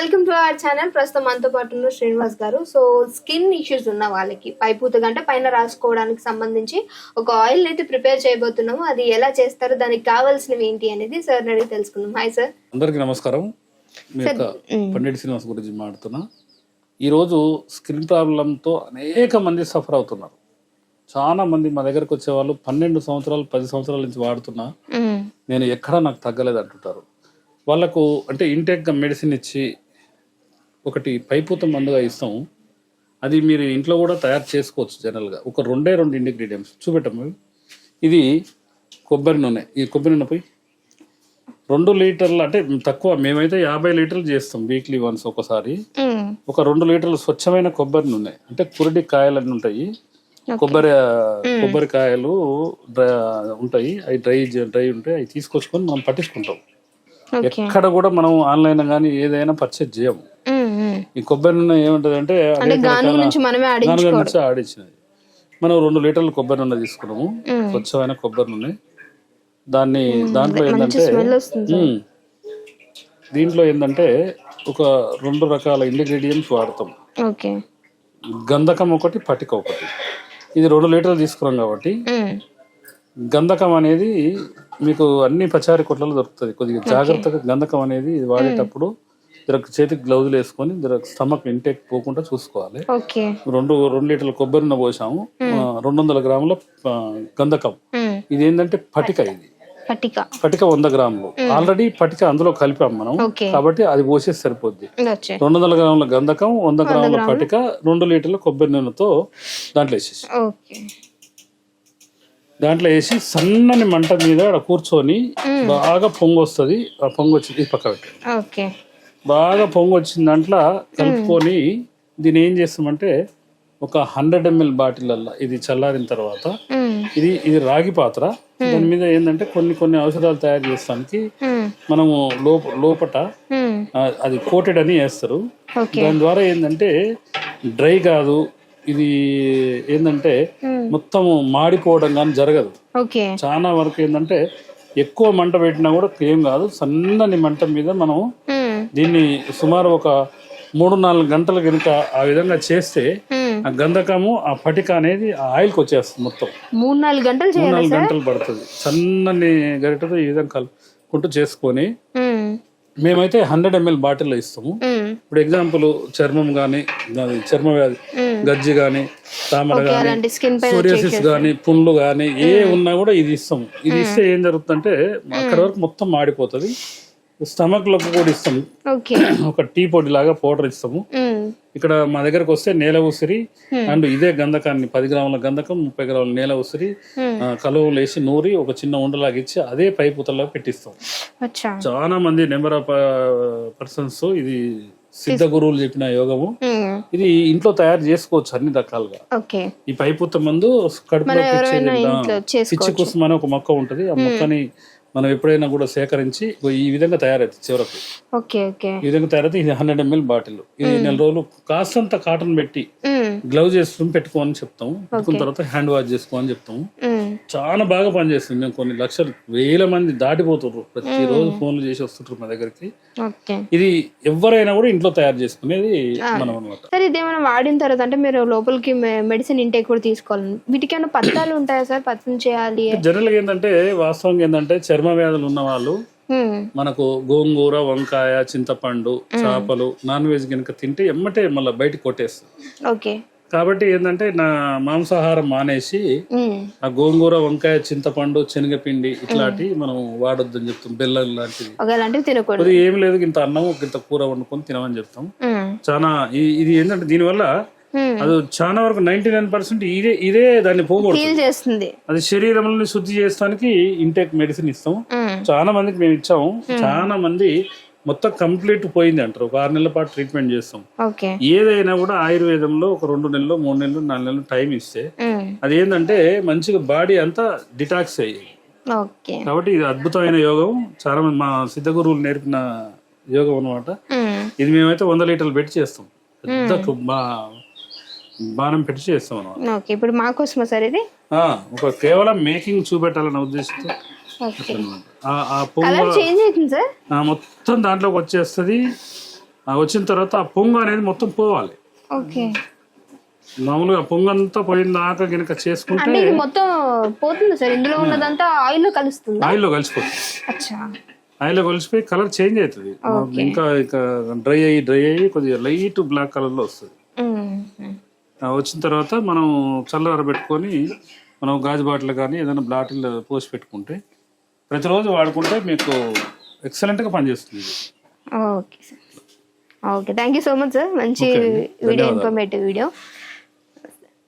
Welcome to our channel. ప్రస్తుతం మనతో పాటు ఉన్న శ్రీనివాస్ గారు. సో స్కిన్ ఇష్యూస్ ఉన్న వాళ్ళకి పైపూత గంట పైన రాసుకోవడానికి సంబంధించి ఒక ఆయిల్ అయితే ప్రిపేర్ చేయబోతున్నాము. అది ఎలా చేస్తారు దానికి కావాల్సినవి ఏంటి అనేది సార్ అడిగి తెలుసుకుందాం. Hi sir. అందరికీ నమస్కారం. మీ యొక్క పండిట్ శ్రీనివాస్ గురించి మాట్లాడుతున్నా. ఈరోజు స్కిన్ ప్రాబ్లంతో అనేక మంది సఫర్ అవుతున్నారు. చాలా మంది మా దగ్గరకు వచ్చే వాళ్ళు పన్నెండు సంవత్సరాలు పది సంవత్సరాల నుంచి వాడుతున్నా. నేను ఎక్కడా నాకు తగ్గలేదు అంటుంటారు. వాళ్ళకు అంటే ఇంటెక్గా మెడిసిన్ ఇచ్చి ఒకటి పైపూత మందుగా ఇస్తాం. అది మీరు ఇంట్లో కూడా తయారు చేసుకోవచ్చు జనరల్గా. ఒక రెండే రెండు ఇంగ్రీడియంట్స్. చూపెట్టము ఇది కొబ్బరి నూనె. ఈ కొబ్బరి నూనె పోయి రెండు లీటర్లు అంటే తక్కువ. మేమైతే యాభై లీటర్లు చేస్తాం వీక్లీ వన్స్ ఒకసారి. ఒక రెండు లీటర్లు స్వచ్ఛమైన కొబ్బరి నూనె. అంటే కురటి కాయలు అన్నీ ఉంటాయి కొబ్బరి కొబ్బరికాయలు ఉంటాయి. అవి డ్రై డ్రై ఉంటాయి అవి తీసుకొచ్చుకొని మనం పట్టించుకుంటాం. ఎక్కడ కూడా మనం ఆన్లైన్ కానీ ఏదైనా పర్చేజ్ చేయము. ఈ కొబ్బరి నూనె ఏముంటది అంటే నుంచి మనమే ఆడి నాలుగు నుంచి ఆడిచ్చినది మనం రెండు లీటర్లు కొబ్బరి నూనె తీసుకున్నాము. స్వచ్ఛమైన కొబ్బరి నూనె. దాన్ని దాంట్లో ఏంటంటే. దీంట్లో ఏంటంటే ఒక రెండు రకాల ఇంగ్రీడియంట్స్ వాడతాం. గంధకం ఒకటి పటిక ఒకటి. ఇది రెండు లీటర్లు తీసుకున్నాం కాబట్టి గంధకం అనేది మీకు అన్ని పచారి కొట్లలో దొరుకుతుంది. కొద్దిగా జాగ్రత్తగా గంధకం అనేది వాడేటప్పుడు చేతికి గ్లౌజులు వేసుకొని స్టమక్ ఇంటేక్ పోకుండా చూసుకోవాలి. రెండు రెండు లీటర్ల కొబ్బరి నూనె పోసాము. రెండు వందల గ్రాముల గంధకం. ఇది ఏంటంటే పటిక ఇది. పటిక. వంద గ్రాములు. ఆల్రెడీ పటిక అందులో కలిపాం మనం. కాబట్టి అది పోసేసి సరిపోద్ది. రెండు వందల గ్రాముల గంధకం వంద గ్రాముల పటిక రెండు లీటర్ల కొబ్బరి నూనెతో దాంట్లో వేసేసి. దాంట్లో వేసి సన్నని మంట మీద కూర్చొని బాగా పొంగు వస్తుంది ఆ పొంగు వచ్చి పక్క పెట్టి. బాగా పొంగు వచ్చిన దాంట్లో కలుపుకొని దీన్ని ఏం చేస్తామంటే ఒక హండ్రెడ్ ఎంఎల్ బాటిల్ ఇది చల్లారిన తర్వాత ఇది ఇది రాగి పాత్ర. దాని మీద ఏంటంటే కొన్ని కొన్ని ఔషధాలు తయారు చేస్తానికి మనము లోప లోపట అది కోటెడ్ అని వేస్తారు. దాని ద్వారా ఏంటంటే డ్రై కాదు ఇది ఏంటంటే మొత్తం మాడిపోవడం కానీ జరగదు. చాలా వరకు ఏంటంటే ఎక్కువ మంట పెట్టినా కూడా ఏం కాదు సన్నని మంట మీద మనం దీన్ని సుమారు ఒక మూడు నాలుగు గంటలు కనుక ఆ విధంగా చేస్తే ఆ గంధకము ఆ పటిక అనేది ఆ ఆయిల్కి వచ్చేస్తుంది మొత్తం. మూడు నాలుగు గంటలు మూడు నాలుగు గంటలు పడుతుంది. సన్నని గరిటతో ఈ విధంగా కలుపుకుంటూ చేసుకొని మేమైతే హండ్రెడ్ ఎంఎల్ బాటిల్లో ఇస్తాము. ఇప్పుడు ఎగ్జాంపుల్ చర్మం కానీ చర్మ వ్యాధి గజ్జి కానీ తామర కానీ సోరియాసిస్ కానీ పుండ్లు కానీ ఏ ఉన్నా కూడా ఇది ఇస్తాము. ఇది ఇస్తే ఏం జరుగుతుందంటే అక్కడ వరకు మొత్తం మాడిపోతుంది. స్టమక్లో కూడా ఇస్తాం. ఓకే. ఒక టీ పొడి లాగా పౌడర్ ఇస్తాము. ఇక్కడ మా దగ్గరకు వస్తే నేల ఉసిరి అండ్ ఇదే గంధకాన్ని పది గ్రాముల గంధకం ముప్పై గ్రాముల నేల ఉసిరి కలువలు వేసి నూరి ఒక చిన్న ఉండలాగా ఇచ్చి అదే పై పూతల్లో పెట్టిస్తాం. చాలా మంది నెంబర్ ఆఫ్ పర్సన్స్ ఇది సిద్ధ గురువులు చెప్పిన యోగము. ఇది ఇంట్లో తయారు చేసుకోవచ్చు అన్ని రకాలుగా. ఈ పైపూత మందు కడుపులో పిచ్చి కుసుమ అనే ఒక మొక్క ఉంటది. ఆ మొక్కని మనం ఎప్పుడైనా కూడా సేకరించి ఈ విధంగా తయారవుతుంది చివరకు. Okay okay. ఈ విధంగా తయారైతే ఇది హండ్రెడ్ ఎంఎల్ బాటిల్. ఇది నెల రోజులు కాస్తంత కాటన్ పెట్టి గ్లౌజ్ చేసుకుని పెట్టుకోమని చెప్తాము పెట్టుకున్న తర్వాత హ్యాండ్ వాష్ చేసుకోమని చెప్తాము చాలా బాగా పనిచేస్తుంది. మేము కొన్ని లక్షలు వేల మంది దాటిపోతున్నారు ప్రతిరోజు ఫోన్లు చేసి వస్తుంటారు మా దగ్గరికి. ఇది ఎవరైనా కూడా ఇంట్లో తయారు చేసుకునేది మనం అనమాట సార్ ఇది ఏమైనా వాడిన తర్వాత అంటే మీరు లోపలికి మెడిసిన్ ఇంటేక్ కూడా తీసుకోవాలి వీటికి ఏమైనా పత్రాలు ఉంటాయా సార్? పత్రం చేయాలి జనరల్గా ఏంటంటే వాస్తవంగా ఏంటంటే చర్మ వ్యాధులు ఉన్న వాళ్ళు మనకు గోంగూర వంకాయ చింతపండు చేపలు నాన్ వెజ్ కనుక తింటే ఎమ్మటే మళ్ళీ బయటికి కొట్టేస్తుంది ఓకే. కాబట్టి ఏంటంటే నా మాంసాహారం మానేసి ఆ గోంగూర వంకాయ చింతపండు శనగపిండి ఇట్లాంటి మనం వాడొద్దని చెప్తాం. బెల్లం లాంటివి అలాంటివి తినకూడదు. ఏం లేదు ఇంత అన్నం ఇంత కూర వండుకొని తినమని చెప్తాం. చాలా ఇది ఏంటంటే దీనివల్ల. అది చాలా వరకు నైన్టీ నైన్ పర్సెంట్ ఇదే ఇదే దాన్ని పోగొడుతుంది. అది శరీరంలో శుద్ధి చేస్తానికి ఇంటేక్ మెడిసిన్ ఇస్తాం. చాలా మందికి మేము ఇచ్చాము చాలా మంది మొత్తం కంప్లీట్ పోయింది అంటారు. ఒక ఆరు నెలల పాటు ట్రీట్మెంట్ చేస్తాం. ఏదైనా కూడా ఆయుర్వేదంలో ఒక రెండు నెలలు మూడు నెలలు నాలుగు నెలలు టైం ఇస్తే అది ఏంటంటే మంచిగా బాడీ అంతా డిటాక్స్ అయ్యేది ఓకే. కాబట్టి ఇది అద్భుతమైన యోగం. చాలా మంది మా సిద్ధ గురువులు నేర్పిన యోగం అనమాట ఇది మేమైతే వంద లీటర్లు పెట్టి చేస్తాం. పెద్ద బాణం పెట్టి చేస్తాం అనమాట ఇప్పుడు మా కోసమా సార్ ఇది? ఆ, ఒక కేవలం మేకింగ్ చూపెట్టాలన్న ఉద్దేశంతో. ఆ- ఆ పొంగు కలర్ చేంజ్ అవుతుంది సార్ ఆ, మొత్తం దాంట్లోకి వచ్చేస్తుంది. ఆ వచ్చిన తర్వాత ఆ పొంగు అనేది మొత్తం పోవాలి. ఓకే మామూలుగా పొంగు అంతా పోయిన దాకా గనుక చేసుకుంటే అంటే ఇది మొత్తం పోతుంది సార్ ఇందులో ఉన్నదంతా ఆయిల్లో కలుస్తుంది? ఆయిల్లో కలిసిపోతుంది. అచ్చా. ఆయిల్లో కలిసిపోయి కలర్ చేంజ్ అవుతుంది. ఇంకా ఇంకా డ్రై అయ్యి డ్రై అయ్యి కొద్దిగా లైట్ బ్లాక్ కలర్లో వస్తుంది. ఆ వచ్చిన తర్వాత మనం చల్లర పెట్టుకొని మనం గాజు బాటిల్ కానీ ఏదైనా బాటిల్ పోసి పెట్టుకుంటే ప్రతిరోజు వాడుకుంటే మీకు ఎక్సలెంట్గా పనిచేస్తుంది. Okay sir okay thank you so much sir మంచి. వీడియో. Informative video